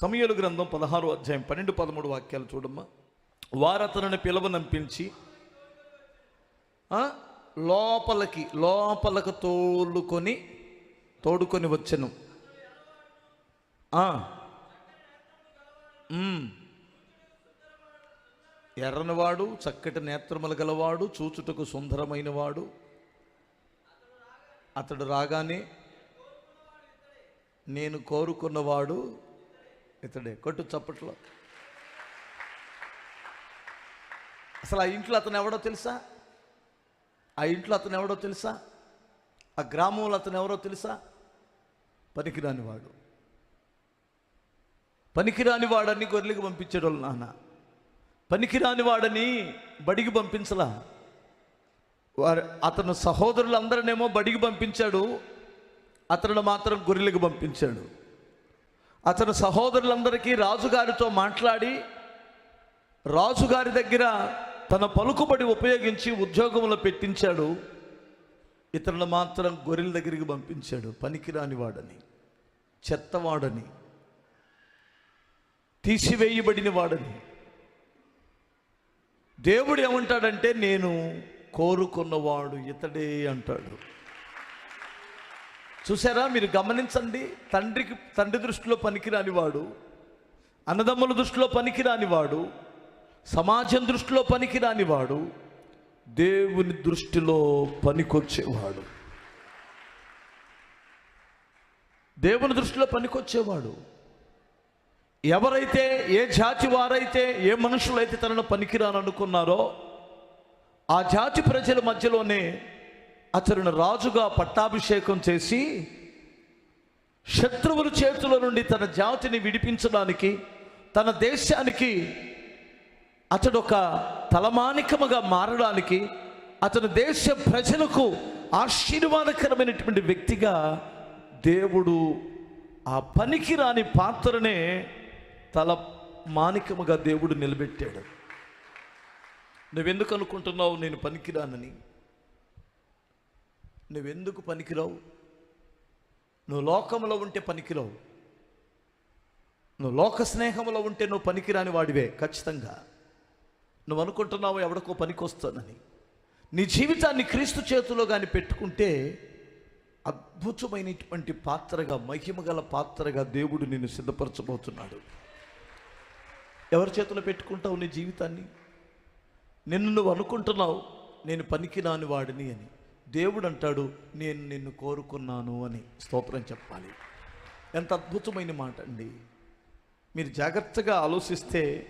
సమయలు గ్రంథం పదహారు అధ్యాయం పన్నెండు పదమూడు వాక్యాలు చూడమ్మా. వారు అతనిని పిలవనంపించి లోపలికి లోపలకు తోలుకొని తోడుకొని వచ్చను. ఎర్రనివాడు చక్కటి నేత్రములు గలవాడు చూచుటకు సుందరమైన వాడు అతడు రాగానే నేను కోరుకున్నవాడు ఇతడే కొట్టు చప్పట్లో. అసలు ఆ ఇంట్లో అతను ఎవడో తెలుసా? ఆ ఇంట్లో అతను ఎవడో తెలుసా? ఆ గ్రామంలో అతను ఎవరో తెలుసా? పనికిరాని వాడు. పనికిరాని వాడని గొర్రెలకు పంపించాడు వాళ్ళు నాన్న. పనికిరాని వాడని బడికి పంపించలా. వారు అతను సహోదరులందరినేమో బడికి పంపించాడు. అతను మాత్రం గొర్రెలకు పంపించాడు. అతను సహోదరులందరికీ రాజుగారితో మాట్లాడి రాజుగారి దగ్గర తన పలుకుబడి ఉపయోగించి ఉద్యోగంలో పెట్టించాడు. ఇతరులు మాత్రం గొర్రెల దగ్గరికి పంపించాడు. పనికిరాని వాడని చెత్తవాడని తీసివేయబడిన వాడని. దేవుడు ఏమంటాడంటే నేను కోరుకున్నవాడు ఇతడే అంటాడు. చూసారా? మీరు గమనించండి. తండ్రికి తండ్రి దృష్టిలో పనికిరాని వాడు అన్నదమ్ముల దృష్టిలో పనికిరాని వాడు సమాజం దృష్టిలో పనికిరాని వాడు దేవుని దృష్టిలో పనికొచ్చేవాడు. దేవుని దృష్టిలో పనికొచ్చేవాడు. ఎవరైతే ఏ జాతి వారైతే ఏ మనుషులైతే తనను పనికిరాననుకున్నారో ఆ జాతి ప్రజల మధ్యలోనే అతను రాజుగా పట్టాభిషేకం చేసి శత్రువుల చేతుల నుండి తన జాతిని విడిపించడానికి తన దేశానికి అతడు ఒక తలమానికముగా మారడానికి అతను దేశ ప్రజలకు ఆశీర్వాదకరమైనటువంటి వ్యక్తిగా దేవుడు ఆ పనికిరాని పాత్రనే తల మానికముగా దేవుడు నిలబెట్టాడు. నువ్వెందుకు అనుకుంటున్నావు నేను పనికిరానని? నువ్వెందుకు పనికిరావు? నువ్వు లోకంలో ఉంటే పనికిరావు. నువ్వు లోక స్నేహంలో ఉంటే నువ్వు పనికిరాని వాడివే ఖచ్చితంగా. నువ్వు అనుకుంటున్నావు ఎవడికో పనికొస్తానని నీ జీవితాన్ని క్రీస్తు చేతిలో కానీ పెట్టుకుంటే అద్భుతమైనటువంటి పాత్రగా మహిమగల పాత్రగా దేవుడు నిన్ను సిద్ధపరచబోతున్నాడు. ఎవరి చేతిలో పెట్టుకుంటావు నీ జీవితాన్ని? నిన్ను నువ్వు అనుకుంటున్నావు నేను పనికిరాని వాడిని అని. దేవుడు అంటాడు నేను నిన్ను కోరుకున్నాను అని స్తోత్రం చెప్పాలి. ఎంత అద్భుతమైన మాట అండి. మీరు జాగ్రత్తగా ఆలోచిస్తే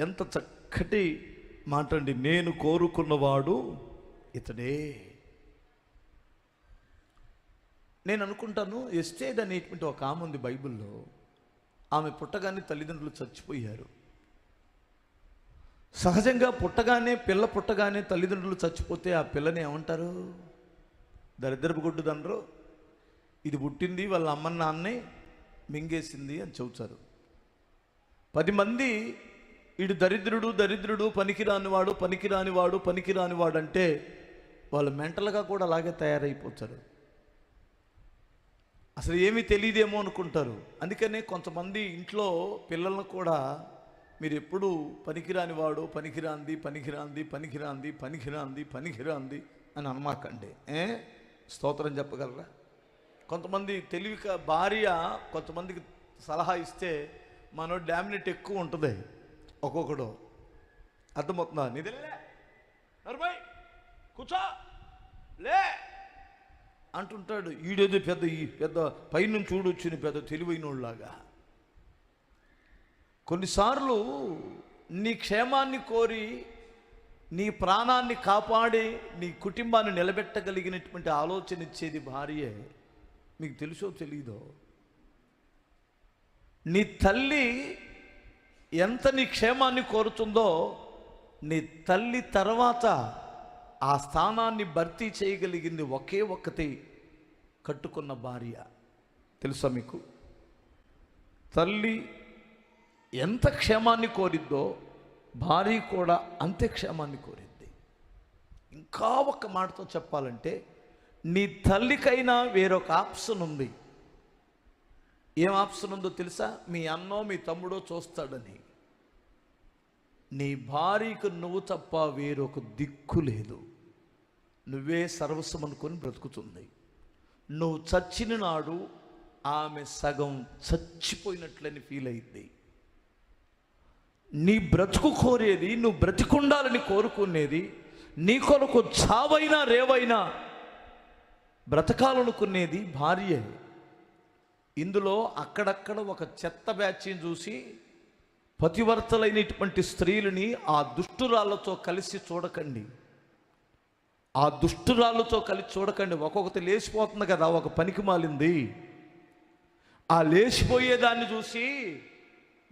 ఎంత చక్కటి మాట అండి. నేను కోరుకున్నవాడు ఇతడే. నేను అనుకుంటాను ఎస్టేడ్ అనేటువంటి ఒక ఆమె ఉంది బైబిల్లో. ఆమె పుట్టగానే తల్లిదండ్రులు చచ్చిపోయారు. సహజంగా పుట్టగానే పిల్ల పుట్టగానే తల్లిదండ్రులు చచ్చిపోతే ఆ పిల్లని ఏమంటారు? దరిద్రపు గుడ్డుదండ్రు ఇది పుట్టింది వాళ్ళ అమ్మ నాన్నే మింగేసింది అని చెబుతారు. పది మంది ఇడు దరిద్రుడు దరిద్రుడు పనికిరానివాడు పనికిరానివాడు పనికిరానివాడు అంటే వాళ్ళు మెంటల్గా కూడా అలాగే తయారైపోతారు. అసలు ఏమీ తెలియదేమో అనుకుంటారు. అందుకనే కొంతమంది ఇంట్లో పిల్లలను కూడా మీరు ఎప్పుడూ పనికిరాని వాడు పనికిరాంది పనికిరాంది పనికిరాంది పనికిరాంది పనికిరాంది అని అనమాకండి. ఏ? స్తోత్రం చెప్పగలరా? కొంతమంది తెలివిక భార్య కొంతమందికి సలహా ఇస్తే మనో డామినేట్ ఎక్కువ ఉంటుంది. ఒక్కొక్కడు అర్థమవుతుందా? నిధులే నరుమై కూర్చో. లే. అంటుంటాడు ఈడేదో పెద్ద ఈ పెద్ద పైనుంచి చూడొచ్చిన పెద్ద తెలివైనోళ్ళలాగా. కొన్నిసార్లు నీ క్షేమాన్ని కోరి నీ ప్రాణాన్ని కాపాడి నీ కుటుంబాన్ని నిలబెట్టగలిగినటువంటి ఆలోచన ఇచ్చేది భార్యే. మీకు తెలుసో తెలీదో? నీ తల్లి ఎంత నీ క్షేమాన్ని కోరుతుందో నీ తల్లి తర్వాత ఆ స్థానాన్ని భర్తీ చేయగలిగింది ఒకే ఒక్కటి కట్టుకున్న భార్య. తెలుసా మీకు? తల్లి ఎంత క్షేమాన్ని కోరిద్దో భార్య కూడా అంతే క్షేమాన్ని కోరింది ఇంకా ఒక్క మాటతో చెప్పాలంటే నీ తల్లికైనా వేరొక ఆప్షన్ ఉంది. ఏం ఆప్షన్ ఉందో తెలుసా? మీ అన్నో మీ తమ్ముడో చూస్తాడని. నీ భార్యకు నువ్వు తప్ప వేరొక దిక్కు లేదు. నువ్వే సర్వస్వం అనుకొని బ్రతుకుతుంది. నువ్వు చచ్చిన నాడు ఆమె సగం చచ్చిపోయినట్లని ఫీల్ అయింది నీ బ్రతుకు కోరేది నువ్వు బ్రతికుండాలని కోరుకునేది నీ కొరకు చావైనా రేవైనా బ్రతకాలనుకునేది భార్య. ఇందులో అక్కడక్కడ ఒక చెత్త బ్యాచ్ని చూసి పతివర్తలైనటువంటి స్త్రీలని ఆ దుష్టురాళ్ళతో కలిసి చూడకండి. ఆ దుష్టురాళ్ళతో కలిసి చూడకండి. ఒక్కొక్కటి లేచిపోతుంది కదా ఒక పనికి మాలింది. ఆ లేచిపోయేదాన్ని చూసి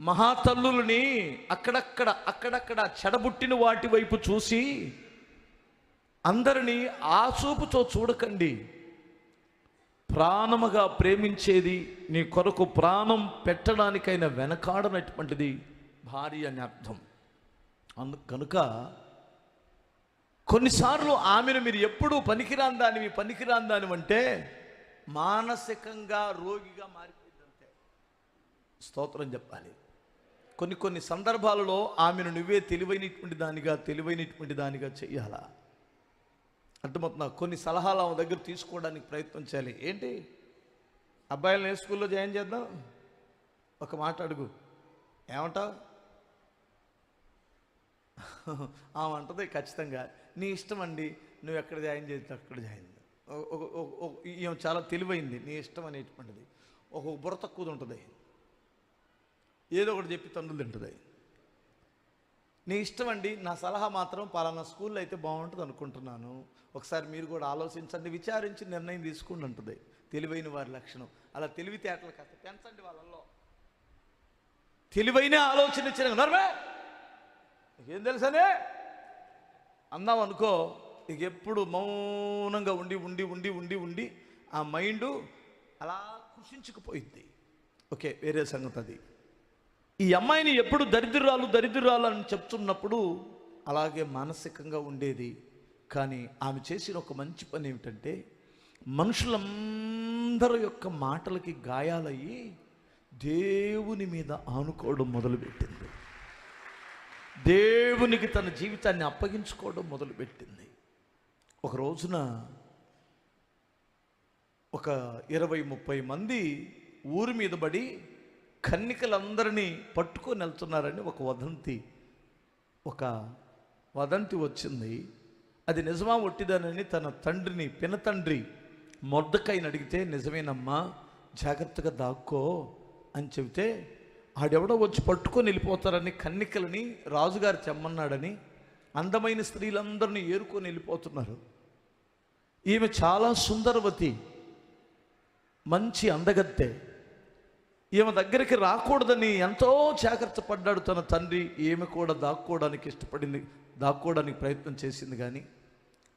మహాతల్లుల్ని అక్కడక్కడ అక్కడక్కడ చెడబుట్టిన వాటి వైపు చూసి అందరినీ ఆచూపుతో చూడకండి. ప్రాణముగా ప్రేమించేది నీ కొరకు ప్రాణం పెట్టడానికైనా వెనకాడనటువంటిది భార్య అని అర్థం అందు కనుక కొన్నిసార్లు ఆమెను మీరు ఎప్పుడూ పనికిరాని దానివి పనికిరాని దానివి అంటే మానసికంగా రోగిగా మారిపోయిందంటే స్తోత్రం చెప్పాలి. కొన్ని కొన్ని సందర్భాలలో ఆమెను నువ్వే తెలివైనటువంటి దానిగా తెలివైనటువంటి దానిగా చెయ్యాలా? అర్థమవుతున్నా కొన్ని సలహాలు ఆమె దగ్గర తీసుకోవడానికి ప్రయత్నం చేయాలి. ఏంటి? అబ్బాయిలను ఏ స్కూల్లో జాయిన్ చేద్దాం? ఒక మాట అడుగు. ఏమంటావు? ఆమె అంటది ఖచ్చితంగా నీ ఇష్టం అండి నువ్వు ఎక్కడ జాయిన్ చేస్తే అక్కడ జాయిన్ ఈమె చాలా తెలివైంది నీ ఇష్టం అనేటువంటిది. ఒక బుర్ర తక్కువది ఉంటుంది. ఏదో ఒకటి చెప్పి తండ్రులు తింటుంది. నీ ఇష్టం అండి నా సలహా మాత్రం పలానా స్కూల్లో అయితే బాగుంటుంది అనుకుంటున్నాను. ఒకసారి మీరు కూడా ఆలోచించండి విచారించి నిర్ణయం తీసుకోండి అంటుంది. తెలివైన వారి లక్షణం. అలా తెలివితేటలు కాస్త పెంచండి వాళ్ళల్లో. తెలివైన ఆలోచన ఇచ్చిన నర్మే! ఏం తెలుసనే? అన్నాం అనుకో ఇక ఎప్పుడు మౌనంగా ఉండి ఉండి ఉండి ఉండి ఉండి ఆ మైండ్ అలా కృషించుకుపోయింది ఓకే వేరే సంగతి అది. ఈ అమ్మాయిని ఎప్పుడు దరిద్రాలు దరిద్రాలు అని చెప్తున్నప్పుడు అలాగే మానసికంగా ఉండేది. కానీ ఆమె చేసిన ఒక మంచి పని ఏమిటంటే మనుషులందరి యొక్క మాటలకి గాయాలయ్యి దేవుని మీద ఆనుకోవడం మొదలుపెట్టింది. దేవునికి తన జీవితాన్ని అప్పగించుకోవడం మొదలుపెట్టింది. ఒక రోజున ఒక ఇరవై ముప్పై మంది ఊరి మీద పడి కన్నికలందరినీ పట్టుకొని వెళ్తున్నారని ఒక వదంతి ఒక వదంతి వచ్చింది. అది నిజమా ఒట్టిదానని తన తండ్రిని పినతండ్రి మొద్దకాయని అడిగితే నిజమేనమ్మా జాగ్రత్తగా దాక్కో అని చెబితే ఆడెవడో వచ్చి పట్టుకొని వెళ్ళిపోతారని కన్నికలని రాజుగారు చెమ్మన్నాడని అందమైన స్త్రీలందరినీ ఏరుకొని వెళ్ళిపోతున్నారు. ఈమె చాలా సుందరవతి మంచి అందగత్తే. ఈమె దగ్గరికి రాకూడదని ఎంతో జాగ్రత్త పడ్డాడు తన తండ్రి. ఈమె కూడా దాక్కోవడానికి ఇష్టపడింది దాక్కోవడానికి ప్రయత్నం చేసింది కానీ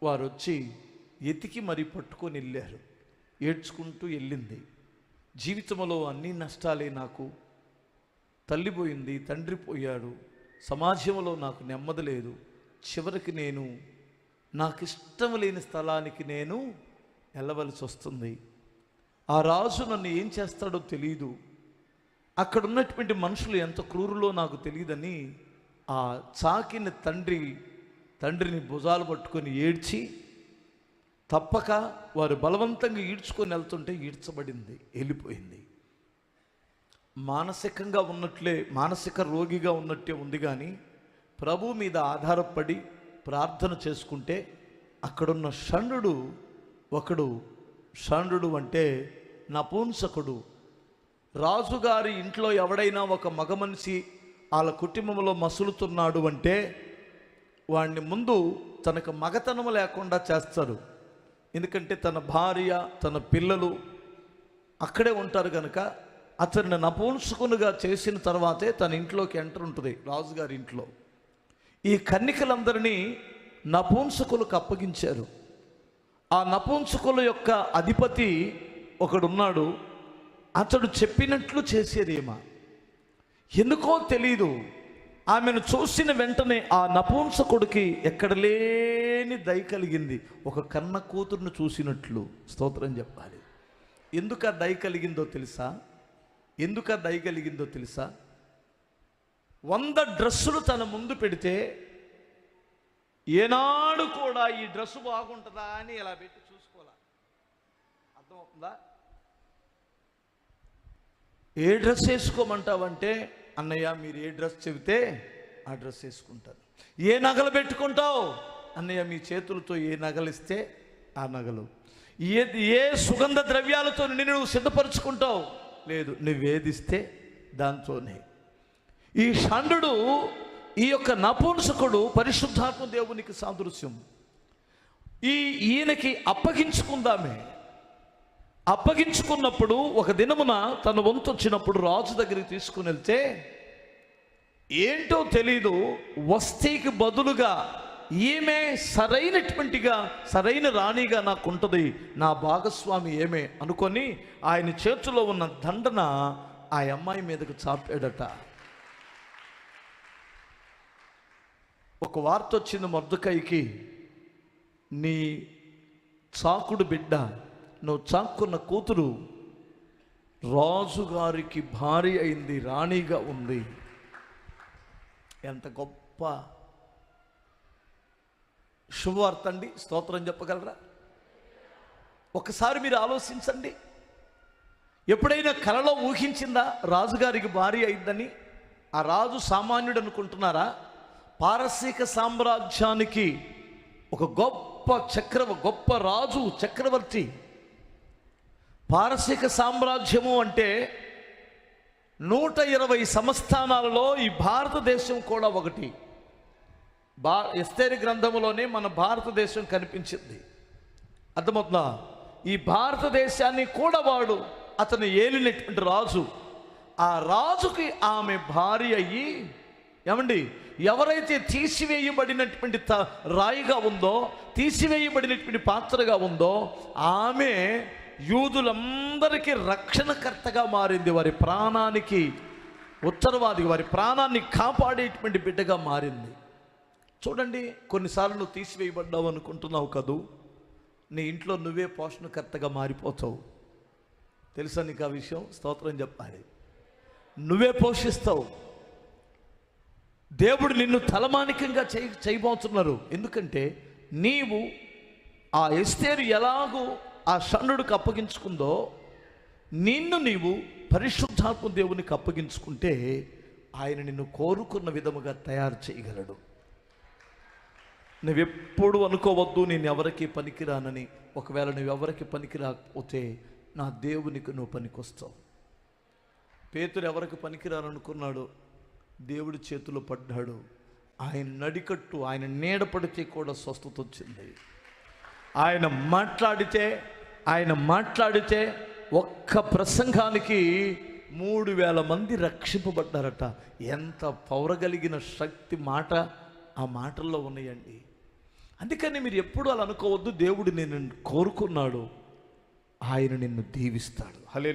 వారు వచ్చి ఎతికి మరీ పట్టుకొని వెళ్ళారు. ఏడ్చుకుంటూ వెళ్ళింది. జీవితంలో అన్ని నష్టాలే నాకు తల్లి పోయింది తండ్రి పోయాడు. సమాజంలో నాకు నెమ్మది లేదు. చివరికి నేను నాకు ఇష్టం లేని స్థలానికి నేను వెళ్ళవలసి వస్తుంది. ఆ రాజు నన్ను ఏం చేస్తాడో తెలియదు అక్కడ ఉన్నటువంటి మనుషులు ఎంత క్రూరులో నాకు తెలియదని ఆ చాకిన తండ్రి తండ్రిని భుజాలు పట్టుకొని ఏడ్చి తప్పక వారు బలవంతంగా ఈడ్చుకొని వెళ్తుంటే ఈడ్చబడింది వెళ్ళిపోయింది. మానసికంగా ఉన్నట్లే మానసిక రోగిగా ఉన్నట్టే ఉంది కానీ ప్రభు మీద ఆధారపడి ప్రార్థన చేసుకుంటే అక్కడున్న షండు ఒకడు షండు అంటే నపూంసకుడు రాజుగారి ఇంట్లో ఎవడైనా ఒక మగ మనిషి వాళ్ళ కుటుంబంలో మసులుతున్నాడు అంటే వాడిని ముందు తనకు మగతనము లేకుండా చేస్తారు. ఎందుకంటే తన భార్య తన పిల్లలు అక్కడే ఉంటారు కనుక అతన్ని నపుంసకునిగా చేసిన తర్వాతే తన ఇంట్లోకి ఎంటర్ ఉంటుంది రాజుగారి ఇంట్లో. ఈ కన్నికలందరినీ నపుంసకులకు అప్పగించారు. ఆ నపుంసకుల యొక్క అధిపతి ఒకడున్నాడు అతడు చెప్పినట్లు చేసేదేమా? ఎందుకో తెలీదు. ఆమెను చూసిన వెంటనే ఆ నపుంసకుడికి ఎక్కడ లేని దయ కలిగింది. ఒక కన్న కూతురును చూసినట్లు స్తోత్రం చెప్పాలి. ఎందుకు ఆ దయ కలిగిందో తెలుసా? ఎందుకు ఆ దయ కలిగిందో తెలుసా? వంద డ్రెస్సులు తన ముందు పెడితే ఏనాడు కూడా ఈ డ్రెస్సు బాగుంటుందా అని ఇలా పెట్టి చూసుకోవాలా? అర్థమవుతుందా? ఏ డ్రెస్ వేసుకోమంటావంటే అన్నయ్య మీరు ఏ డ్రెస్ చెబితే ఆ డ్రెస్ వేసుకుంటాను ఏ నగలు పెట్టుకుంటావు? అన్నయ్య మీ చేతులతో ఏ నగలు ఇస్తే ఆ నగలు. ఏ ఏ సుగంధ ద్రవ్యాలతో నిన్ను నువ్వు సిద్ధపరుచుకుంటావు? లేదు నువ్వేదిస్తే దాంతోనే. ఈ షండు ఈ యొక్క నపుంసకుడు పరిశుద్ధాత్మ దేవునికి సాదృశ్యం. ఈ ఈయనకి అప్పగించుకుందామే. అప్పగించుకున్నప్పుడు ఒక దినమున తన వంతు వచ్చినప్పుడు రాజు దగ్గరికి తీసుకుని వెళ్తే ఏంటో తెలీదు వస్తీకి బదులుగా ఈమె సరైనటువంటిగా సరైన రాణిగా నాకు ఉంటుంది నా భాగస్వామి ఏమే అనుకొని ఆయన చేతిలో ఉన్న దండన ఆ అమ్మాయి మీదకు చాపాడట. ఒక వార్త వచ్చింది మర్దుకైకి నీ చాకుడు బిడ్డ నువ్వు చాక్కున్న కూతురు రాజుగారికి భార్య అయింది రాణిగా ఉంది. ఎంత గొప్ప శుభవార్త అండి. స్తోత్రం చెప్పగలరా? ఒకసారి మీరు ఆలోచించండి. ఎప్పుడైనా కలలో ఊహించిందా రాజుగారికి భార్య అయిందని? ఆ రాజు సామాన్యుడు అనుకుంటున్నారా? పారసీక సామ్రాజ్యానికి ఒక గొప్ప చక్ర గొప్ప రాజు చక్రవర్తి పారసీక సామ్రాజ్యము అంటే నూట ఇరవై సంస్థానాలలో ఈ భారతదేశం కూడా ఒకటి. భా ఎస్తేరి గ్రంథములోనే మన భారతదేశం కనిపించింది. అర్థమవుతుందా? ఈ భారతదేశాన్ని కూడా వాడు అతను ఏలినటువంటి రాజు. ఆ రాజుకి ఆమె భార్య అయ్యి ఏమండి ఎవరైతే తీసివేయబడినటువంటి త రాయిగా ఉందో తీసివేయబడినటువంటి పాత్రగా ఉందో ఆమె యూదులందరికీ రక్షణకర్తగా మారింది వారి ప్రాణానికి ఉత్తరవాది వారి ప్రాణాన్ని కాపాడేటువంటి బిడ్డగా మారింది. చూడండి కొన్నిసార్లు నువ్వు తీసివేయబడ్డావు అనుకుంటున్నావు కదూ? నీ ఇంట్లో నువ్వే పోషణకర్తగా మారిపోతావు. తెలుసా నీకు ఆ విషయం? స్తోత్రం చెప్పాలి. నువ్వే పోషిస్తావు. దేవుడు నిన్ను తలమానికంగా చేయి చేయబోతున్నారు. ఎందుకంటే నీవు ఆ ఎస్తేరు ఎలాగూ ఆ షణ్ణుడికి అప్పగించుకుందో నిన్ను నీవు పరిశుద్ధాత్మ దేవునికి అప్పగించుకుంటే ఆయన నిన్ను కోరుకున్న విధముగా తయారు చేయగలడు. నువ్వెప్పుడు అనుకోవద్దు నేను ఎవరికి పనికిరానని. ఒకవేళ నువ్వు ఎవరికి పనికి రాకపోతే నా దేవునికి నువ్వు పనికొస్తావు. పేతురు ఎవరికి పనికిరాననుకున్నాడు దేవుడి చేతిలో పడ్డాడు. ఆయన నడికట్టు ఆయన నీడ పడితే కూడా స్వస్థత వచ్చింది. ఆయన మాట్లాడితే ఆయన మాట్లాడితే ఒక్క ప్రసంగానికి మూడు వేల మంది రక్షింపబడ్డారట. ఎంత పౌరగలిగిన శక్తి మాట ఆ మాటల్లో ఉన్నాయండి. అందుకని మీరు ఎప్పుడు అలా అనుకోవద్దు. దేవుడు నేను కోరుకున్నాడు. ఆయన నిన్ను దీవిస్తాడు. హలే